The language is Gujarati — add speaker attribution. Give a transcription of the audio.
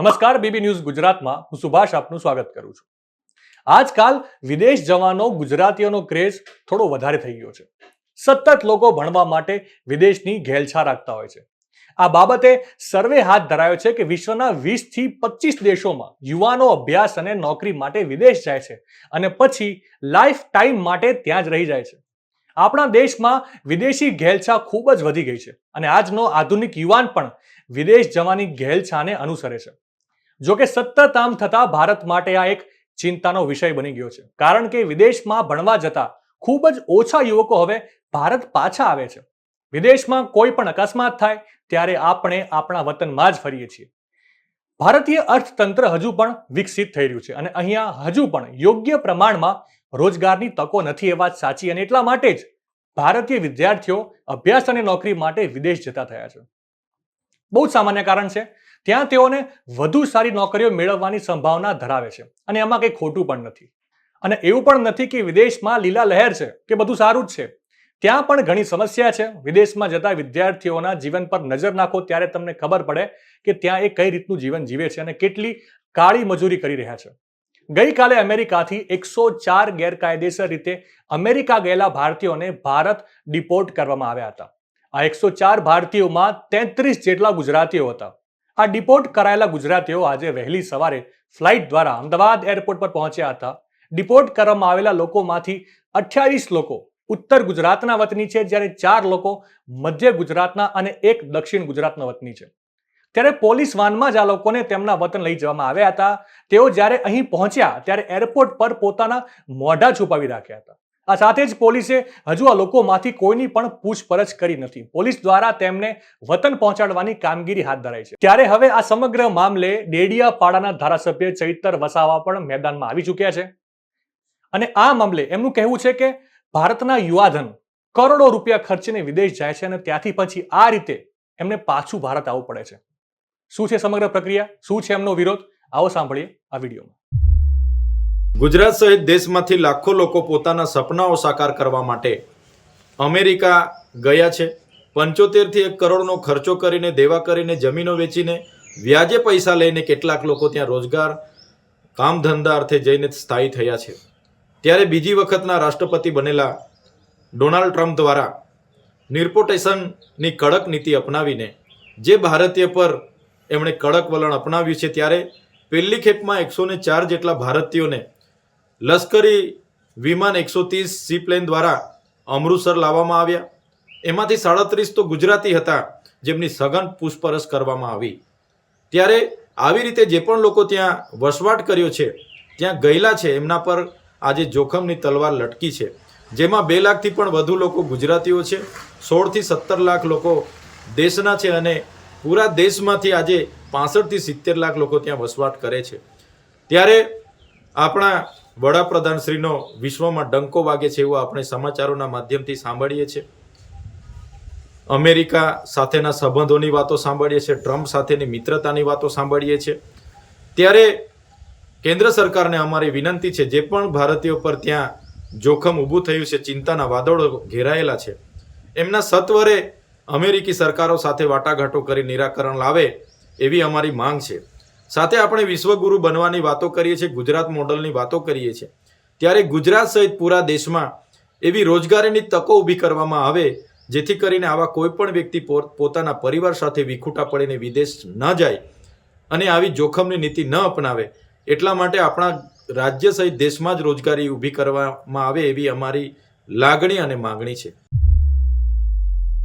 Speaker 1: નમસ્કાર, બીબી ન્યૂઝ ગુજરાતમાં. હું સુભાષ આપનું સ્વાગત કરું છું. આજકાલ વિદેશ જવાનો ગુજરાતીઓનો ક્રેઝ થોડો વધારે થઈ ગયો છે. સતત લોકો ભણવા માટે વિદેશની ઘેલછા રાખતા હોય છે. આ બાબતે સર્વે હાથ ધરાયો છે કે વિશ્વના વીસથી પચીસ દેશોમાં યુવાનો અભ્યાસ અને નોકરી માટે વિદેશ જાય છે અને પછી લાઈફ ટાઈમ માટે ત્યાં જ રહી જાય છે. આપણા દેશમાં વિદેશી ઘેલછા ખૂબ જ વધી ગઈ છે અને આજનો આધુનિક યુવાન પણ વિદેશ જવાની ઘેલછાને અનુસરે છે. જો કે સતત આમ થતા ભારત માટે આ એક ચિંતાનો વિષય બની ગયો છે. કારણ કે વિદેશમાં ભણવા જતા ખૂબ જ ઓછા યુવકો હવે ભારત પાછા આવે છે. વિદેશમાં કોઈ પણ અકસ્માત થાય ત્યારે આપણે આપણા વતનમાં જ ફરીએ છીએ. ભારતીય અર્થતંત્ર હજુ પણ વિકસિત થઈ રહ્યું છે અને અહીંયા હજુ પણ યોગ્ય પ્રમાણમાં રોજગારની તકો નથી એ વાત સાચી અને એટલા માટે જ ભારતીય વિદ્યાર્થીઓ અભ્યાસ અને નોકરી માટે વિદેશ જતા થયા છે. બહુ જ સામાન્ય કારણ છે ત્યાં તેઓને વધુ સારી નોકરીઓ મેળવવાની સંભાવના ધરાવે છે. અને એમાં કંઈ ખોટું પણ નથી. અને એવું પણ નથી કે વિદેશમાં લીલા લહેર છે, કે બધું સારું જ છે. ત્યાં પણ ઘણી સમસ્યા છે. વિદેશમાં જતા વિદ્યાર્થીઓના જીવન પર નજર નાખો, ત્યારે તમને ખબર પડે કે ત્યાં એ કઈ રીતનું જીવન જીવે છે અને કેટલી કાળી મજૂરી કરી રહ્યા છે. ગઈકાલે અમેરિકાથી એકસો ચાર ગેરકાયદેસર રીતે અમેરિકા ગયેલા ભારતીયોને ભારત ડિપોર્ટ કરવામાં આવ્યા હતા. આ એકસો ચાર ભારતીયોમાં તેત્રીસ જેટલા ગુજરાતીઓ હતા. આ ડિપોર્ટ કરાયેલા ગુજરાતીઓ આજે વહેલી સવારે ફ્લાઇટ દ્વારા અમદાવાદ એરપોર્ટ પર પહોંચ્યા હતા. ડિપોર્ટ કરવામાં આવેલા લોકોમાંથી અઠ્યાવીસ લોકો ઉત્તર ગુજરાતના વતની છે, જ્યારે ચાર લોકો મધ્ય ગુજરાતના અને એક દક્ષિણ ગુજરાતના વતની છે. ત્યારે પોલીસ વાનમાં જ આ લોકોને તેમના વતન લઈ જવામાં આવ્યા હતા. તેઓ જ્યારે અહીં પહોંચ્યા, ત્યારે એરપોર્ટ પર પોતાના મોઢા છુપાવી રાખ્યા હતા. આ સાથે જ પોલીસે હજુ આ લોકોમાંથી કોઈની પણ પૂછપરછ કરી નથી. પોલીસ દ્વારા તેમને વતન પહોંચાડવાની કામગીરી હાથ ધરાઈ છે. ત્યારે હવે આ સમગ્ર મામલે ડેડિયાપાડાના ધારાસભ્ય ચૈતર વસાવા પણ મેદાનમાં આવી ચૂક્યા છે. અને આ મામલે એમનું કહેવું છે કે ભારતના યુવાધન કરોડો રૂપિયા ખર્ચીને વિદેશ જાય છે અને ત્યાંથી પછી આ રીતે એમને પાછું ભારત આવવું પડે છે. શું છે સમગ્ર પ્રક્રિયા? શું છે એમનો વિરોધ? આવો સાંભળીએ આ વિડીયોમાં.
Speaker 2: ગુજરાત સહિત દેશમાંથી લાખો લોકો પોતાના સપનાઓ સાકાર કરવા માટે અમેરિકા ગયા છે. પંચોતેરથી એક કરોડનો ખર્ચો કરીને, દેવા કરીને, જમીનો વેચીને, વ્યાજે પૈસા લઈને કેટલાક લોકો ત્યાં રોજગાર કામ ધંધા અર્થે જઈને સ્થાયી થયા છે. ત્યારે બીજી વખતના રાષ્ટ્રપતિ બનેલા ડોનાલ્ડ ટ્રમ્પ દ્વારા નિર્પોટેશનની કડક નીતિ અપનાવીને, જે ભારતીય પર એમણે કડક વલણ અપનાવ્યું છે, ત્યારે પહેલી ખેપમાં એકસો ચાર જેટલા ભારતીયોને લશ્કરી વિમાન એકસો ત્રીસ સીપ્લેન દ્વારા અમૃતસર લાવવામાં આવ્યા. એમાંથી સાડત્રીસ તો ગુજરાતી હતા, જેમની સઘન પૂછપરછ કરવામાં આવી. ત્યારે આવી રીતે જે પણ લોકો ત્યાં વસવાટ કર્યો છે, ત્યાં ગયેલા છે, એમના પર આજે જોખમની તલવાર લટકી છે. જેમાં બે લાખથી પણ વધુ લોકો ગુજરાતીઓ છે, સોળથી સત્તર લાખ લોકો દેશના છે અને પૂરા દેશમાંથી આજે પાસઠથી સિત્તેર લાખ લોકો ત્યાં વસવાટ કરે છે. ત્યારે આપણા વડાપ્રધાનશ્રીનો વિશ્વમાં ડંકો વાગે છે એવું આપણે સમાચારોના માધ્યમથી સાંભળીએ છીએ. અમેરિકા સાથેના સંબંધોની વાતો સાંભળીએ છીએ, ટ્રમ્પ સાથેની મિત્રતાની વાતો સાંભળીએ છીએ. ત્યારે કેન્દ્ર સરકારને અમારી વિનંતી છે, જે પણ ભારતીયો પર ત્યાં જોખમ ઊભું થયું છે, ચિંતાના વાદળો ઘેરાયેલા છે, એમના સત્વરે અમેરિકી સરકારો સાથે વાટાઘાટો કરી નિરાકરણ લાવે એવી અમારી માંગ છે. સાથે આપણે વિશ્વગુરુ બનવાની વાતો કરીએ છીએ, ગુજરાત મોડલની વાતો કરીએ છીએ. ત્યારે ગુજરાત સહિત પૂરા દેશમાં એવી રોજગારીની તકો ઊભી કરવામાં આવે, જેથી કરીને આવા કોઈ પણ વ્યક્તિ પોતાના પરિવાર સાથે વિખૂટા પડીને વિદેશ ન જાય અને આવી જોખમની નીતિ ન અપનાવે, એટલા માટે આપણા રાજ્ય સહિત દેશમાં જ રોજગારી ઊભી કરવામાં આવે એવી અમારી લાગણી અને માગણી છે.